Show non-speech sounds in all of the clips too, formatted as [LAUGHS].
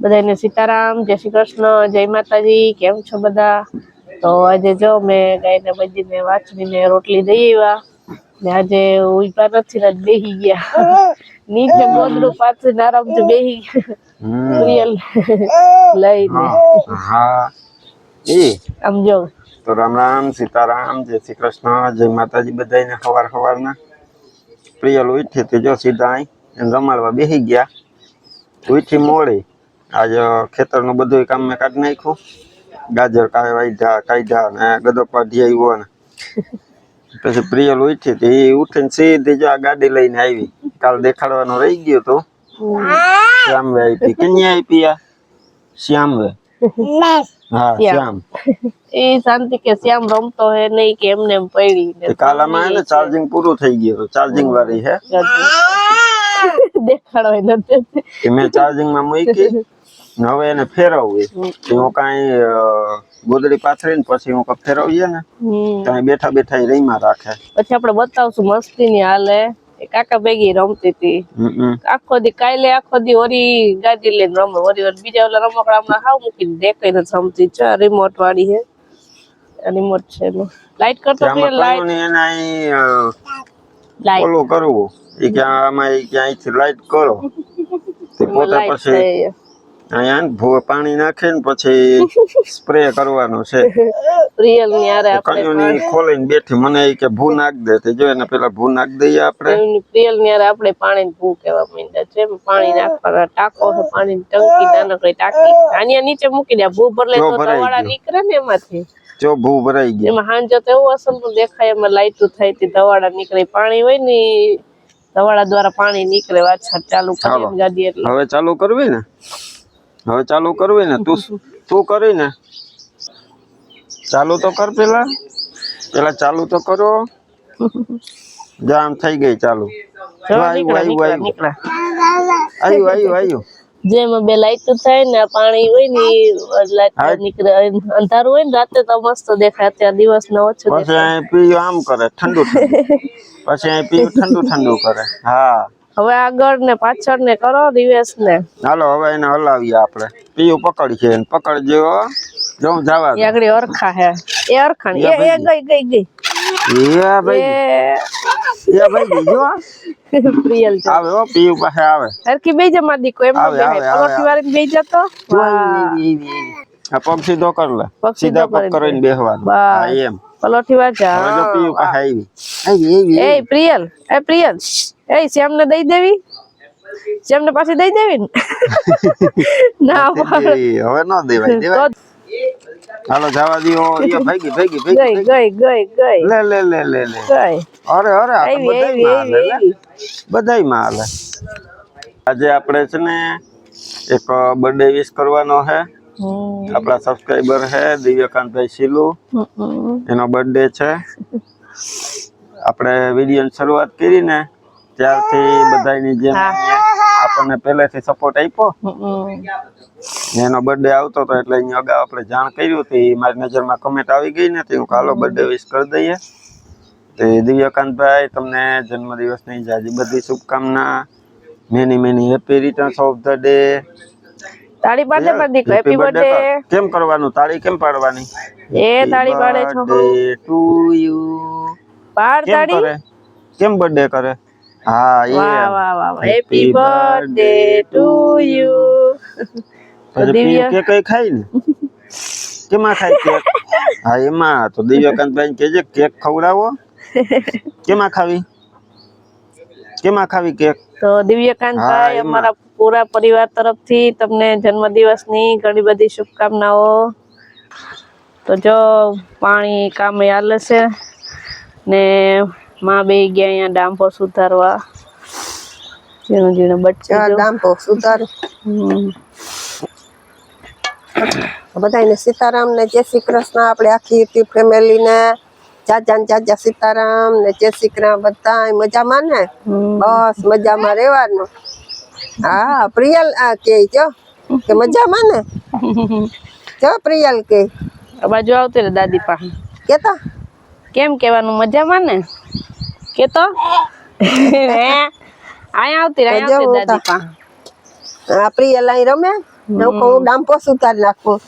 બધાને સીતારામ જય શ્રી કૃષ્ણ જય માતાજી કેમ છો બધા? તો આજે જો મેં ગાયને બજીને વાછડીને રોટલી દઈ આવ્યા ને આજે ઊભા નથી ને બેહી ગયા. [LAUGHS] નીચે ગોદડું પાછું આરામથી બેહી ગયા. પ્રિયલ લઈને હા. એ. આમ જો. તો રામ રામ સીતારામ જય શ્રી કૃષ્ણ જય માતાજી બધાને સવાર સવારના પ્રિયલ ઉઠી તે જો સીધા અહીં રમાડવા બેસી ગયા. ઉઠી મોડી આજ ખેતરનું બધું કામ મેં કાઢી નાખ્યું. ગાજર કાઢ્યા કાઢ્યા ને ગદો પાઢી આવ્યો ને પછી પ્રિયલ ઉઠી હતી. એ ઉઠીને સીધી જો આ ગાડી લઈને આવી. કાલ દેખાડવાનો રહી ગયો તો. શ્યામવે આપી કેની આપી આ? શ્યામવે. હા શ્યામ. એ શાંતિ કે શ્યામ રમતો હે નહીં કે એમને એમ પડી કાલ આમાં ને ચાર્જિંગ પૂરું થઈ ગયું ચાર્જિંગ વાળી હે. દેખાડો નથી મેં ચાર્જિંગમાં મૂકી. હવે એને ફેરવવી. તો હું કાંઈ અ, ગોદડી પાથરીને પછી હું કાંઈ ફેરવીએ ને હમ. કાંઈ બેઠા બેઠા ઈ રહીમાં રાખે. પછી આપણે બતાવશું મસ્તી ની હાલે. એ કાકા ભેગી રમતી હતી. હમ હમ. આખો દી કાલે આખો દી ઓરી ગાડી લઈને રમે. ઓરી ઓરી બીજા ઓલા રમકડા હમણાં હાવ મૂકીને દેખાઈ નથી સમજી છે રિમોટ વાળી છે. રિમોટ છે એનું લાઈટ કરતો આમાં લાઈટ કયું ને એને અહીં અ, લાઈટ ઓલું કરવું. એ કે આમાં ઈ કે અહીંથી લાઈટ કરો. [LAUGHS] તે પોતે લાઈટ પછી છે અહીંયા ભૂ પાણી નાખીને પછી સ્પ્રે કરવાનો છે. રિયલની આરે આપણે ખોલીને બેઠી મને કે ભૂ નાખ દે તે જો એને પેલા ભૂ નાખ દઈએ આપણે. રિયલ પ્રિયલની આરે આપણે પાણી ભૂ કેવા માંડ્યા છે. પાણી નાખવાના ટાંકો છે પાણી ટંકી નાનકડી ટાંકી. આની નીચે મૂકી દે ભૂ ભરલે તો દવાડા નીકળે ને એમાંથી. જો ભૂ ભરાઈ ગઈ એમાં હાંજો તો એવું અસલ દેખાય એમાં લાઈટો થાય તે ધવાડા નીકળે પાણી હોય ને ઈ દ્વારા પાણી નીકળે વાછા ચાલુ ચાલો. કરી ગાડી એટલે. હવે ચાલુ કરવી ને? હવે ચાલુ કરવી ને તું તું કરી ને. ચાલુ તો કર પેલા. પેલા ચાલુ તો કરો. જામ થઈ ગઈ ચાલુ. આવ્યું આવ્યું આવ્યું આવ્યું આવ્યું આવ્યું જેમાં બે લાઈટ થાય ને પાણી હોય ને લાઈટ નીકળે. અંધારું હોય ને રાતે તો મસ્ત દેખાય. અત્યારે દિવસ ને ઓછું પછી પીયું આમ કરે ઠંડુ [LAUGHS] પછી પીયું ઠંડુ ઠંડુ કરે. હા. હવે આગળ ને પાછળ ને કરો રિવેસ ને હાલો હવે એને હલાવીએ આપણે. પીયું પકડશે એને. પકડજો જો હું જવા એ આગળ અરખા હે. એ અરખાણી એ એ ગઈ ગઈ ગઈ. દે એ ભાઈ. એ એ ભાઈ જો પ્રિયલ છે. આવે હો પીયું પાસે આવે. હરખી બેઈ જા માદી કોઈ એમ આવે, બે આવે, આવે, પલોઠી વાળી બેઈ જતો આ પગ સીધો કર લે. પગ સીધા સીધો પગ કરીને. બેહવાનું. બસ. હા એમ. પલોઠી વાળા હવે જો પીયું પાસે આવી આવી આવી. એ પ્રિયલ એ પ્રિયલ. એ શ્યામ ને દઈ દેવી? શ્યામ ને પાછી દઈ દેવી ને [LAUGHS] ના પાડે. આવી. હવે ન દેવાય તો દેવાય. હાલો જવા દ્યો એ [LAUGHS] ભાગી ભાગી ગઈ ભાગી. ગઈ ગઈ ગઈ. લે લે લે લે લે. ગઈ. અરે અરે આ તો આવી બધાયમાં આવી હાલે લે. આવી. બધાયમાં હાલે. આજે આપણે છે ને એક બર્થડે વિશ કરવાનો છે હમ. આપણા સબસ્ક્રાઈબર છે દિવ્યકાંતભાઈ શીલુ. હમ એનો બર્થડે છે. આપણે વિડીયોની શરૂઆત કરી ને ત્યારથી બધાની જેમ આપણને પહેલેથી સપોર્ટ આપ્યો. એનો બર્થડે આવતો હતો એટલે એની અગાઉ આપણે જાણ કર્યું હતી. મારી નજરમાં કમેન્ટ આવી ગઈ ને તો હું કાલો બર્થડે વિશ કરી દઈએ. તો દિવ્યકાંતભાઈ તમને જન્મદિવસની જાજી બધી શુભકામના. Many many happy returns of the day તાળી પાડે માદી હેપી બર્થડે કેમ કરવાનું? તાળી કેમ પાડવાની? એ તાળી પાડે છો ટુ યુ પાડ તાળી? કેમ બર્થડે કરે? હા વાહ વાહ વાહ હેપી બર્થડે ટુ યુ તો દિવ્ય- કે કઈ ખાઈ ને? કેમાં ખાય કેક? હા એમાં. તો દિવ્યકાંતભાઈ કેજે કેક ખવડાવો. કેમાં ખાવી? કેમાં ખાવી કેક? તો દિવ્યકાંતભાઈ અમારા પૂરા પરિવાર તરફથી તમને જન્મદિવસની ઘણી બધી શુભકામનાઓ. તો જો પાણી કામે હાલે છે ને માં બે ગયા અહીંયા ડાંભો સુધારવા. ઝીણું ઝીણું બચ્ચા. ડાંપો સુધાર. બધાને સીતારામ ને જય શ્રી કૃષ્ણ આપણે આખી યુટ્યુબ ફેમિલી ને. જાજા ને જાજા સીતારામ ને જય શ્રી કૃષ્ણ બધા મજામાં ને? બસ મજામાં રહેવાનું. હા પ્રિયલ આ કે જો કે મજામાં ને? જો પ્રિયલ કે. બાજુ આવતી રે દાદી પાસે. કેતા? કેમ કેવાનું મજામાં ને? કેતો હે? અહીંયા આવતી રે અહીંયા આવતી દાદી આ રમે. એવું કહું હું ડામ્પો નાખું.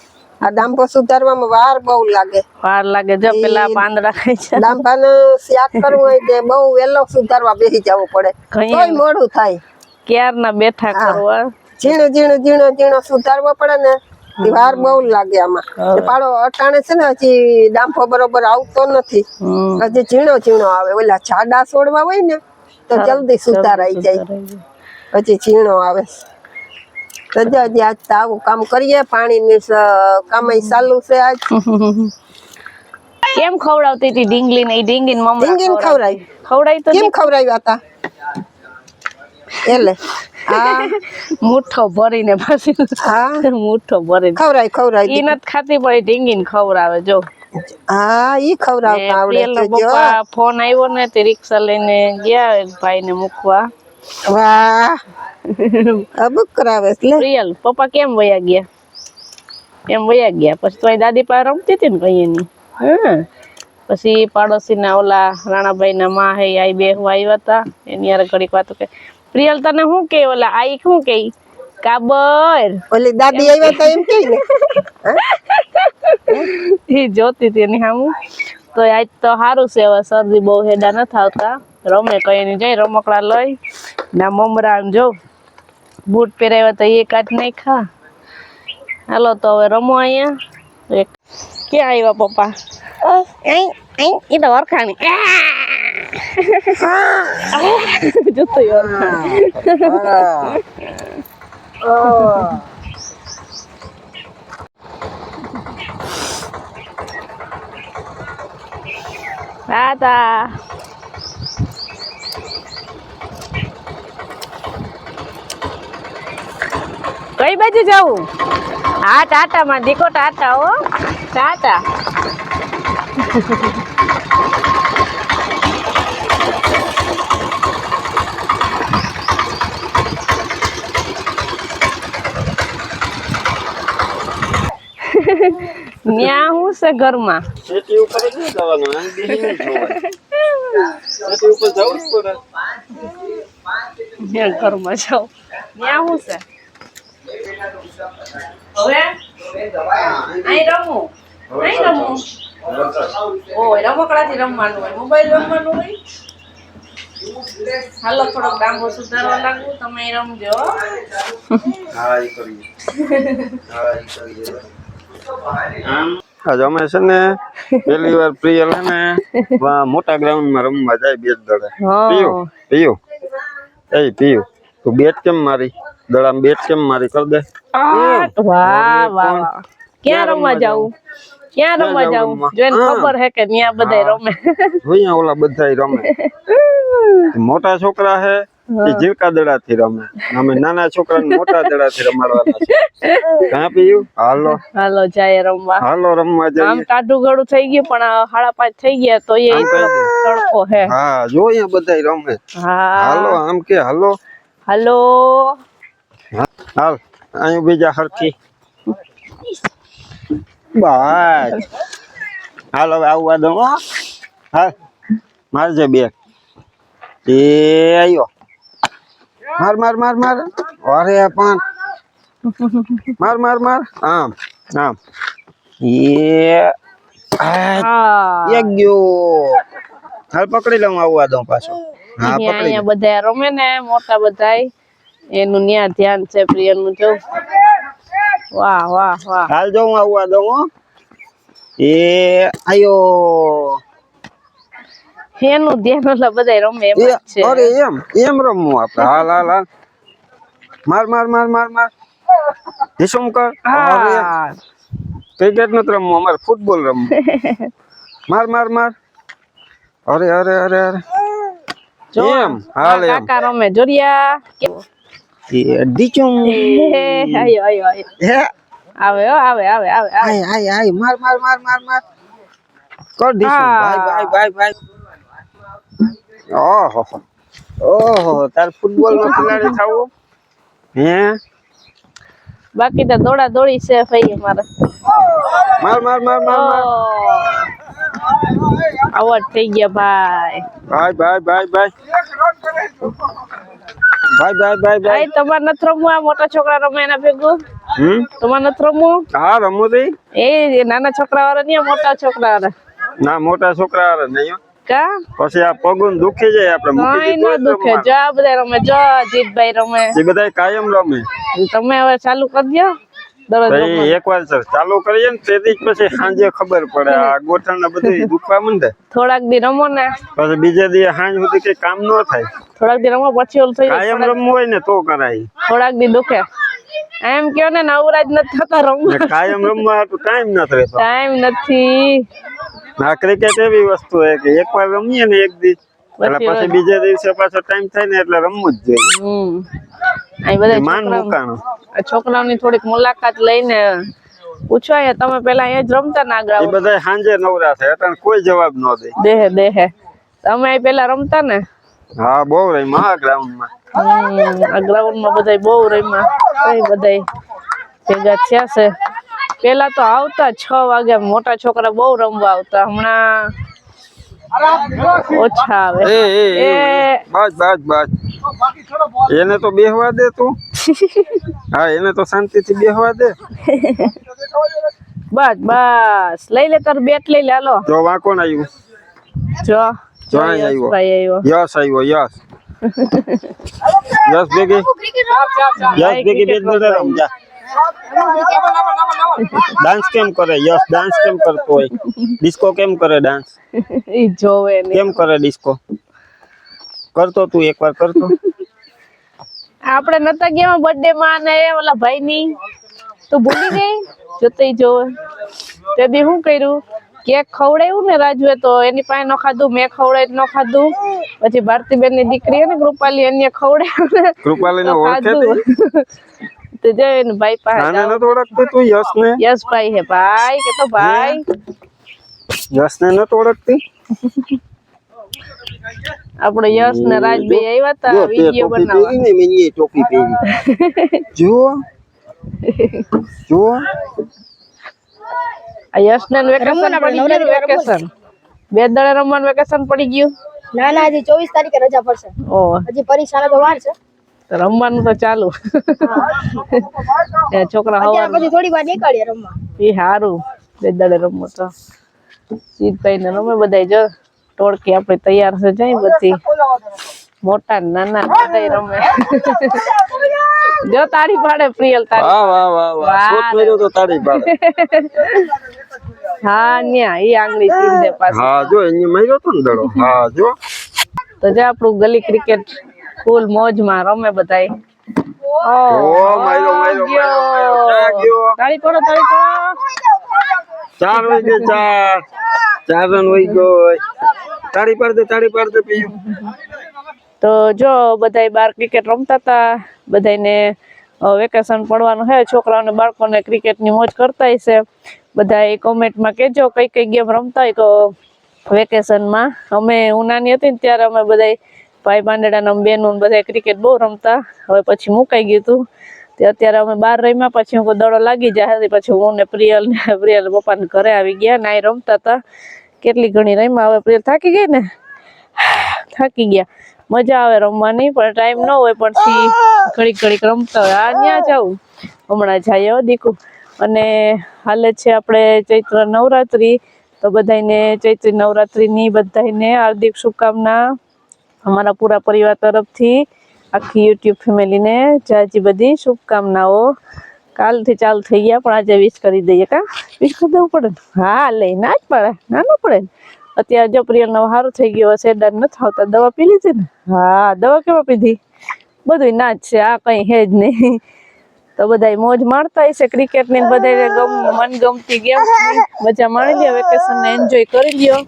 આ ડામ્પો સુધારવામાં વાર બહુ લાગે. વાર લાગે જો પેલા પાંદડા ખાઈ છે ડાંભાનું શાક કરવું હોય તે બહુ વહેલો સુધારવા બેસી જવું પડે. કોઈ મોડું થાય. ક્યારના બેઠા હા. કરવા ઝીણું ઝીણું ઝીણો ઝીણો સુધારવો પડે ને વાર બહુ લાગે આમાં. પાડો અટાણે છે ને હજી ડાંફો બરોબર આવતો નથી. હજી ઝીણો ઝીણો આવે. ઓલા જાડા છોડવા હોય ને તો જલ્દી સુધારાઈ જાય. હજી ઝીણો આવે. તો હજી આજ તો આવું કામ કરીએ. પાણીની કામ ચાલુ છે આજ. કેમ ખવડાવતી હતી ડીંગલી ને ડીંગી ને મમરા ડીંગીને ખવડાવી. ખવડાવી તો કેમ ખવડાવ્યા હતા? એટલે? હા. મુઠ્ઠો ભરીને પાછી હા. મુઠ્ઠો ભરીને. ખવરાય ખવરાય. ઈ નત ખાતી પણ ઈ ડીંગી ને ખવડાવે જો. હા ઈ ખવરાવતા આવડે છે જો. ફોન આવ્યો ને તે રિક્ષા લઈને ગયા ભાઈને મૂકવા. વાહ. અબુક કરાવે એટલે પ્રિયલ પપ્પા કેમ વયા ગયા? એમ વયા ગયા. પછી તો દાદી પાસે રમતી હતી ને કઈ એની હા. પછી પાડોશીના ઓલા રાણાભાઈ ના માં હે આઈ બેહવા આવ્યા હતા. એની યાર ઘડીક વાતો કે પ્રિયલ તને શું કે? ઓલા આઈ શું કે? કાબર. ઓલી દાદી આવ્યા તો એમ કે ને? એ જોતી હતી એની સામું તો આજ તો સારું છે હવે શરદી બહુ હેડા નથી આવતા. રમે કઈ નહીં જઈ રમકડા લઈ. ના મમરા આમ જો બૂટ પહેરાવ્યા તો એ કાઢ નહીં ખા હાલો તો હવે રમો અહીંયા. ક્યાં આવ્યા પપ્પા? એ તો વરખાણી. જોતો વરખાણી ટાટા કઈ બાજુ જવું હા ટાટા માં દીકો ટાટા હો ટાટા ન્યા હું છે ઘરમાં. ખેતી ઉપર જ જવાનું અહીં બેસીને જ જોવાનું. ઉપર જવું જ પડે. ન્યા ઘરમાં જાવ ન્યા હું છે? હવે? અહીં રમું. અહીં રમું. ઓય રમકડાથી રમવાનું હોય. મોબાઈલ રમવાનું હોય? હાલો થોડોક ડાંગો સુધારવા લાગુ. તમે રમજો હા એ કરીએ. હા એ કરીએ. આજ કેમ મારી કર દે વાહ ક્યાં રમવા જાવું ક્યાં રમવા જાવું ખબર બધાય રમે અહીંયા ઓલા બધા રમે મોટા છોકરા હે એ જીવકા દડાથી રમે. અમે નાના છોકરાને મોટા દડાથી રમાડવાના છે કા પીયું? હાલો. હાલો જાય રમવા. હાલો રમવા જાય આમ ટાઢું ગળું થઈ ગયું પણ હાડા પાંચ થઈ ગયા તો એ. તડકો હે. હા જો અહીંયા બધા રમે. હાલો આમ કે હાલો. હાલો. હાલ અહીં બીજા હરખી. બસ હાલ હવે આવવા દો હા. મારજે બે એ આયો. માર માર માર માર. અરે પણ. માર માર માર. આમ આમ. એ એક ગયો. હાલ પકડી લઉં આવવા દઉં પાછો. હા પકડી બધા રમે ને મોટા બધાય. એનું ન્યા ધ્યાન છે પ્રિયનું જો. વાહ વાહ વાહ. હાલ જો હું આવવા દઉં એ આયો. એનું ધ્યાન એટલે બધા રમે એમ જ છે. અરે એમ એમ રમવું આપણે. હાલ હાલ હાલ. માર માર માર માર માર. હિસમ કર. અરે ક્રિકેટ નથી રમવું અમારે ફૂટબોલ રમવું. [LAUGHS] માર માર માર. અરે અરે અરે અરે. જો એમ હાલ એમ. કાકા રમે. જોડિયા કેવો? એ ડીચું. આયો આયો આયો. આવે હો આવે આવે આવે આવે. આય આય આય. માર માર માર માર માર. કર દીશું. ભાઈ ભાઈ ભાઈ ભાઈ. ઓહો. ઓહો તાર ફૂટબોલ નો ખેલાડી થવું? હે? બાકી તો દોડા દોડી છે ભાઈ અમારે. માર માર માર માર આવાજ થઈ ગયા ભાઈ. ભાઈ ભાઈ ભાઈ ભાઈ. ભાઈ ભાઈ ભાઈ ભાઈ. તમારે નથી રમવું આ મોટા છોકરા રમે એના ભેગું? હમ? તમારે નથી રમવું? હા રમો દઈ એ નાના છોકરા વાળા નહીં મોટા છોકરા વાળા ના મોટા છોકરા વાળા નહીં. કા? પછી આ પગું દુખી જાય આપણે મૂકી દીધું ન દુખે. જો આ બધા રમે જો જીતભાઈ રમે. એ બધા કાયમ રમે. તમે હવે ચાલુ કરી દો એકવાર સર ચાલુ કરીએ ને તેથી પછી સાંજે ખબર પડે. આ ગોઠણ બધું દુખવા માંડે. થોડાક દી રમો ને. પછી બીજા દી સાંજ સુધી કઈ કામ ન થાય. થોડાક દી રમો પછી ઓલું થઈ કાયમ રમવું હોય ને તો કરાય. થોડાક દી દુખે. એમ કયો ને નવરાજ નથી થતા રમવા. કાયમ રમવા તો ટાઈમ નથી રહેતો. ટાઈમ નથી. આ ક્રિકેટ એવી વસ્તુ છે કે એકવાર રમીએ ને એક દી. એટલે પછી બીજા દિવસે પાછો ટાઈમ થાય ને એટલે રમવું જ જોઈએ. અહીં બધા માન આ છોકરાઓની થોડીક મુલાકાત લઈને પૂછો અહીંયા તમે પેલા એ જ રમતા ના એ ગ્રાઉન્ડ બધા સાંજે નવરા છે એટલે કોઈ જવાબ ન દે. દેહે દેહે. તમે પેલા રમતા ને? હા બહુ રમ્યા મહા ગ્રાઉન્ડ હમ, આ ગ્રાઉન્ડમાં બધા બહુ રમ્યા. કઈ બધા ભેગા થયા છે. પેલા તો આવતા છ વાગે મોટા છોકરા બહુ રમવા આવતા. હમણાં ઓછા આવે. એ એ એ, એ બસ બસ બસ એને તો બેહવા દે તું. [LAUGHS] હા એને તો શાંતિથી બેહવા દે. બસ બસ. લઈ લે તાર બેટ લઈ લે હાલો. જો વાંકોણ આવ્યું જો. જો આવ્યો. ભાઈ આવ્યો. યસ આવ્યો યસ યસ બેગી યસ બેગી બેટ દે રમ જા. ડાન્સ કેમ કરે? યસ ડાન્સ કેમ કરતો હોય? ડિસ્કો કેમ કરે ડાન્સ ઈ જોવે ને કેમ કરે ડિસ્કો? કરતો તું એકવાર કરતો. આપણે નતા ગયા બર્થડે માં ને ઓલા ભાઈ ની તું ભૂલી ગઈ? જોતી જો તે દી શું કર્યું? કેક ખવડાવ્યું ને રાજુએ તો એની પાસે ન ખાધું મેં ખવડાવી ન ખાધું. પછી ભારતીબેનની દીકરી હે ને કૃપાલી એને ખવડાવ્યું ને [LAUGHS] કૃપાલીને તો ઓળખે તી? ખાધું તો જો એને ભાઈ પાસે આને ન ઓળખતી તું યસ ને યસ ભાઈ હે ભાઈ કે તો ભાઈ? યસ ને ન ઓળખતી? આપણે યશ ને રાજ બે આવ્યા તા જો તે વીડિયો બનાવવા. ને મેં એ ટોપી પહેરી. [LAUGHS] જો. જો. આ યશ ને વેકેશન પડી ગયું વેકેશન બે દડે રમવાનું વેકેશન પડી ગયું. ના ના હજી ચોવીસ તારીખે રજા પડશે. ઓ. હજી પરીક્ષાનો તો વાર છે. રમવાનું તો ચાલુ. એ છોકરા અત્યારે પછી થોડી વાર નીકળીએ રમવા. એ સારું બે દડે રમવું તો. જીતભાઈ ને રમે બધાય જો. ટોળકી આપણે તૈયાર છે જાય બધી મોટા ને નાના બધાય રમે જો તાળી પાડે પ્રિયલ તાળી વાહ વાહ વાહ વાહ વાહ. શોટ મેર્યો તો તાળી પાડે હા ન્યા ઈ આંગળી સીધે પાસે હા જો એની માર્યો તો ને દડો હા જો તો જે આપણું ગલી ક્રિકેટ ફૂલ મોજમાં રમે બધાય ઓ માર્યો માર્યો માર્યો માર્યો ક્યાં ગયો તાળી પડો તાળી પડો ચાર વઈ ગઈ ચાર ચાર રન વઈ ગઈ તાળી પાડ દે તાળી પાડ દે તો જો બધાય બાર ક્રિકેટ રમતા હતા બધાયને વેકેશન પડવાનું છે છોકરાઓને, બાળકોને ક્રિકેટની મોજ કરતા હશે બધા કોમેન્ટમાં કહેજો કઈ કઈ ગેમ રમતા હોય તો વેકેશનમાં અમે, હું નાની હતી ને ત્યારે અમે બધાય ભાઈ પાંડેડાના બેનું બધા ક્રિકેટ બહુ રમતા. હવે પછી મુકાઈ ગયું હતું તે અત્યારે અમે બહાર રમ્યા, પછી હું દડો લાગી જાય પછી હું ને પ્રિયલ ને પ્રિયલ પપ્પાને ઘરે આવી ગયા ને આ રમતા હતા કેટલી ઘણી રમ્યા હવે પ્રિય, થાકી ગઈ ને? થાકી ગયા. મજા આવે રમવાની, પણ ટાઈમ ન હોય પછી ઘડીક ઘડીક રમતા હોય. આ ન્યા જાવું હમણાં જઈએ દીકુ. અને હાલે છે આપણે ચૈત્ર નવરાત્રી, તો બધાયને ચૈત્રી નવરાત્રિની બધાયને હાર્દિક શુભકામના અમારા પૂરા પરિવાર તરફથી, આખી યુટ્યુબ ફેમિલીને જાજી બધી શુભકામનાઓ. કાલથી ચાલુ થઈ ગયા, પણ આજે વીસ કરી દઈએ કા? વીસ કરી દેવું પડે હા લઈ ના જ પડે, ના ના પડે અત્યારે જો પ્રિયલનો સારું થઈ ગયો હશે, ડર નથી આવતા. દવા પી લીધી ને? હા, દવા કેવા પીધી? બધું ના જ છે, આ કઈ હે જ નહીં. તો બધાય મોજ માણતા હશે ક્રિકેટ ને બધાય ગમ, મનગમતી ગેમ મજા માણી લ્યો વેકેશન ને એન્જોય કરી લ્યો.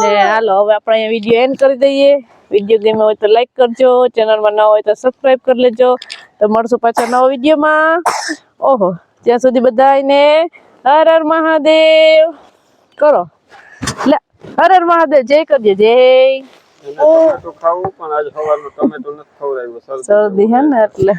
ને હાલો, હવે આપણે અહીંયા વીડિયો એન્ડ કરી દઈએ. વીડિયો ગમે હોય તો લાઈક કરજો. ચેનલમાં ન હોય તો સબસ્ક્રાઇબ કરી લેજો. તો મળશું પાછા નવા વિડીયોમાં ઓહો ત્યાં સુધી બધાયને હર હર મહાદેવ. કરો. હર હર મહાદેવ જય કરજે જય. ખાવું પણ આજ સવારનું ટમેટો નથી ખવડાવ્યું શરદી હે ને એટલે.